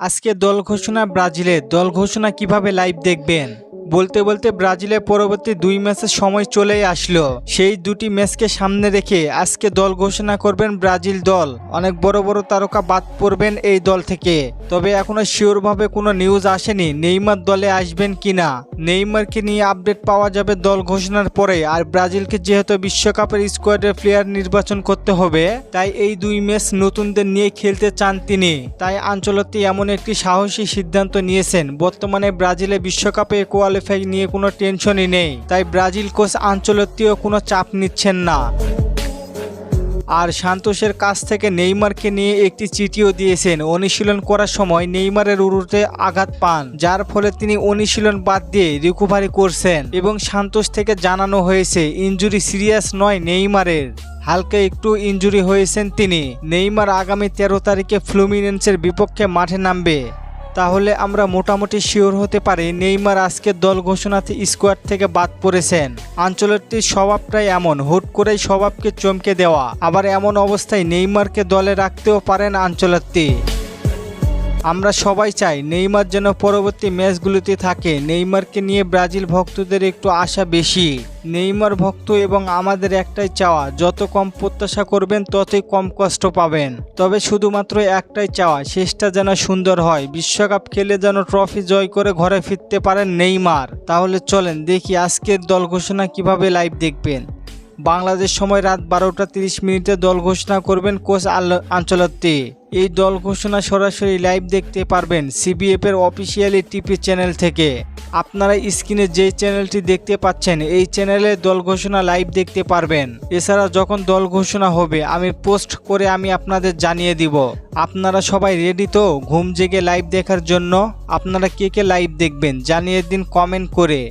আজকে দল ঘোষণা ব্রাজিলের। দল ঘোষণা কীভাবে লাইভ দেখবেন? বলতে বলতে ব্রাজিলের পরবর্তী দুই ম্যাচের সময় চলেই আসলো। সেই দুটি ম্যাচকে সামনে রেখে আজকে দল ঘোষণা করবেন ব্রাজিল দল। অনেক বড় বড় তারকা বাদ পড়বেন এই দল থেকে। তবে এখনও শিওরভাবে কোনো নিউজ আসেনি নেইমার দলে আসবেন কিনা। নেইমারকে নিয়ে আপডেট পাওয়া যাবে দল ঘোষণার পরে। আর ব্রাজিলকে যেহেতু বিশ্বকাপের স্কোয়াডের প্লেয়ার নির্বাচন করতে হবে, তাই এই দুই ম্যাচ নতুনদের নিয়ে খেলতে চান তিনি। তাই আঞ্চলতি এমন একটি সাহসী সিদ্ধান্ত নিয়েছেন। বর্তমানে ব্রাজিলে বিশ্বকাপে কোয়ালিফাই নিয়ে কোনো টেনশনই নেই। তাই ব্রাজিল কোচ আঞ্চলত্তিও কোনো চাপ নিচ্ছেন না। আর সান্তোষের কাছ থেকে নেইমারকে নিয়ে একটি চিঠিও দিয়েছেন। অনুশীলন করার সময় নেইমারের উরুতে আঘাত পান, যার ফলে তিনি অনুশীলন বাদ দিয়ে রিকভারি করছেন এবং সান্তোষ থেকে জানানো হয়েছে, ইনজুরি সিরিয়াস নয় নেইমারের। হালকা একটু ইনজুরি হয়েছেন তিনি। নেইমার আগামী তেরো তারিখে ফ্লুমিনেন্সের বিপক্ষে মাঠে নামবে। তাহলে আমরা মোটামুটি শিওর হতে পারি নেইমার আজকের দল ঘোষণাতে স্কোয়াড থেকে বাদ পড়েছেন। আঞ্চলিকটির স্বভাবটাই এমন, হুট করেই স্বভাবকে চমকে দেওয়া। আবার এমন অবস্থায় নেইমারকে দলে রাখতেও পারেন আঞ্চলাত্তি আমরা সবাই চাই নেইমার যেন পরবর্তী ম্যাচগুলোতে থাকে। নেইমারকে নিয়ে ব্রাজিল ভক্তদের একটু আশা বেশি। নেইমার ভক্ত এবং আমাদের একটাই চাওয়া, যত কম প্রত্যাশা করবেন ততই কম কষ্ট পাবেন। তবে শুধুমাত্র একটাই চাওয়া, শেষটা যেন সুন্দর হয়। বিশ্বকাপ খেলে যেন ট্রফি জয় করে ঘরে ফিরতে পারেন নেইমার। তাহলে চলেন দেখি আজকের দল ঘোষণা কীভাবে লাইভ দেখবেন। বাংলাদেশ সময় রাত বারোটা তিরিশ মিনিটে দল ঘোষণা করবেন কোচ আল- আঞ্চলত্তি। এই দল ঘোষণা সরাসরি লাইভ দেখতে পারবেন সিবিএফ এর অফিসিয়ালি টিভি চ্যানেল থেকে। আপনারা স্ক্রিনে যে চ্যানেলটি দেখতে পাচ্ছেন, এই চ্যানেলে দল ঘোষণা লাইভ দেখতে পারবেন। এছাড়া যখন দল ঘোষণা হবে, আমি পোস্ট করে আমি আপনাদের জানিয়ে দিব। আপনারা সবাই রেডি তো ঘুম জেগে লাইভ দেখার জন্য? আপনারা কে কে লাইভ দেখবেন? জানিয়ে দিন কমেন্ট করে।